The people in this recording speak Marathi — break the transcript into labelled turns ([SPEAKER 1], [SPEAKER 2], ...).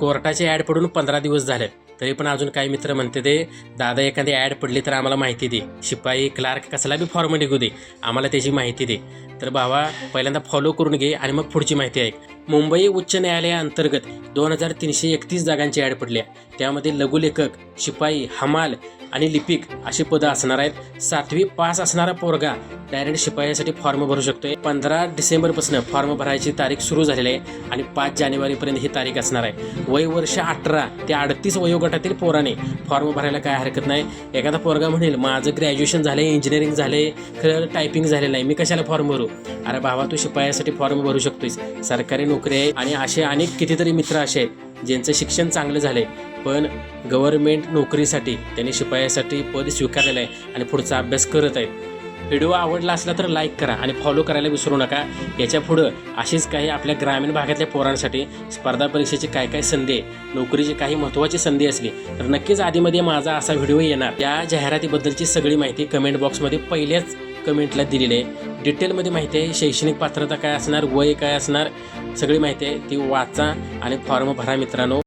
[SPEAKER 1] कोर्टाचे ॲड पडून पंधरा दिवस झाले तरी पण अजून काही मित्र म्हणते ते दादा एखादी ॲड पडली तर आम्हाला माहिती दे. शिपाई क्लार्क कसला बी फॉर्म निघू दे. आम्हाला त्याची माहिती दे. तर भावा पहिल्यांदा फॉलो करून घे आणि मग पुढची माहिती ऐक. मुंबई उच्च न्यायालयाअंतर्गत दोन हजार तीनशे एकतीस जागांची ॲड पडली आहे. त्यामध्ये लघुलेखक शिपाई हमाल आणि लिपिक अशी पदं असणार आहेत. सातवी पास असणारा पोरगा डायरेक्ट शिपायासाठी फॉर्म भरू शकतोय. पंधरा डिसेंबरपासून फॉर्म भरायची तारीख सुरू झालेली आहे आणि पाच जानेवारीपर्यंत ही तारीख असणार आहे. वय वर्ष अठरा ते अडतीस वयोगटातील पोराने फॉर्म भरायला काय हरकत नाही. एखादा पोरगा म्हणेल माझं ग्रॅज्युएशन झालं आहे इंजिनिअरिंग झाले खरं टायपिंग झालेलं आहे मी कशाला फॉर्म भरू? अरे भावा तू शिपायासाठी फॉर्म भरू शकतोयस. सरकारी नोकरी आहे आणि असे अनेक कितीतरी मित्र असे आहेत ज्यांचं शिक्षण चांगलं झालं पण गव्हर्नमेंट नोकरीसाठी त्यांनी शिपायासाठी पद स्वीकारलेलं आहे आणि पुढचा अभ्यास करत आहेत. व्हिडिओ आवडला असला तर लाईक करा आणि फॉलो करायला विसरू नका. याच्या पुढं अशीच काही आपल्या ग्रामीण भागातल्या पोरांसाठी स्पर्धा परीक्षेची काय काय संधी आहे नोकरीची काही महत्त्वाची संधी असली तर नक्कीच आधीमध्ये माझा असा व्हिडिओ येणार. या जाहिरातीबद्दलची सगळी माहिती कमेंट बॉक्समध्ये पहिल्याच कमेंटला दिलेली आहे. डिटेलमध्ये माहिती आहे शैक्षणिक पात्रता काय असणार वय काय असणार सगळी माहिती आहे ती वाचा आणि फॉर्म भरा मित्रांनो.